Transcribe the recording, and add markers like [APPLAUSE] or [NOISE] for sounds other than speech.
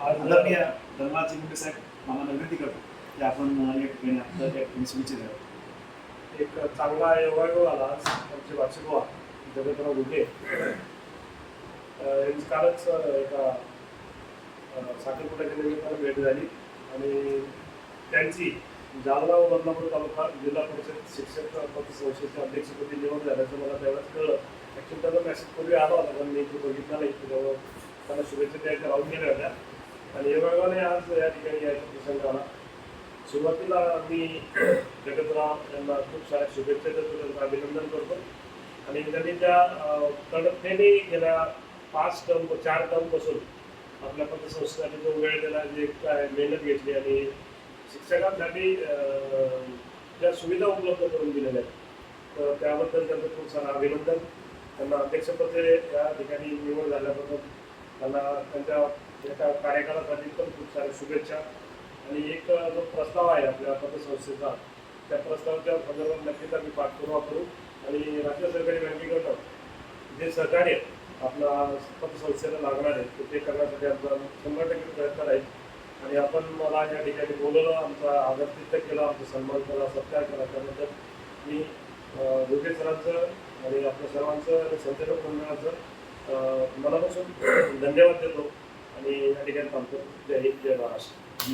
आज आदरणीय धर्माचे चिमुटे साहेब मला विनंती करतो. की आपण या ठिकाणी आपलं त्या ठिकाणी सुविचित द्याव्या एक चांगला योगायोग आला आज आमचे वाचिकवा जगतराव गुगे यांची कालच एका अ, साखरपुड्याच्या निमित्तानं भेट झाली. आणि त्यांची जालना व बदलापूर तालुका जिल्हा परिषद शिक्षक पतसंस्थेचे अध्यक्षपदी निवड झाल्याचं मला त्यावेळेस कळलं. ॲक्च्युली त्याचा मेसेज पूर्वी आला होता पण मी तो बघितला नाही. त्याच्यामुळे त्यांना शुभेच्छा द्यायच्या राहून गेल्या होत्या. आणि योगायोगाने आज या ठिकाणी यायचा प्रसंग आला सुरुवातीला मी [CLEARS THROAT] जगतराव यांना खूप साऱ्या शुभेच्छा देतो त्यांचं अभिनंदन करतो. आणि त्यांनी त्या तडफेने गेल्या पाच टर्म चार टर्मपासून आपल्या पतसंस्थेसाठी जो वेळ दिला जे काय मेहनत घेतली आणि शिक्षकांसाठी ज्या सुविधा उपलब्ध करून दिलेल्या आहेत तर त्याबद्दल त्यांचं खूप सारं अभिनंदन. त्यांना अध्यक्षपदे या ठिकाणी निवड झाल्याबद्दल त्यांना त्यांच्या म्हणजे एका कार्यकाळासाठी पण खूप साऱ्या शुभेच्छा. आणि एक जो प्रस्ताव आहे आपल्या पतसंस्थेचा त्या प्रस्तावाच्या संदर्भात नक्कीच आम्ही पाठपुरावा करू. आणि राज्य सरकारी बँकेकडनं जे सहकार्य आपला पतसंस्थेला लागणार आहे तर ते करण्यासाठी आमचा शंभर टक्के प्रयत्न राहील. आणि आपण मला या ठिकाणी बोलवलं आमचा आदरातिथ्य केला आमचा सन्मान केला सत्कार केला. त्याबद्दल मी अं, सरांचं आणि आपल्या सर्वांचं आणि संचालक मंडळाचं मनापासून धन्यवाद देतो. आणि या ठिकाणी थांबतो जय हिंद जय महाराष्ट्र.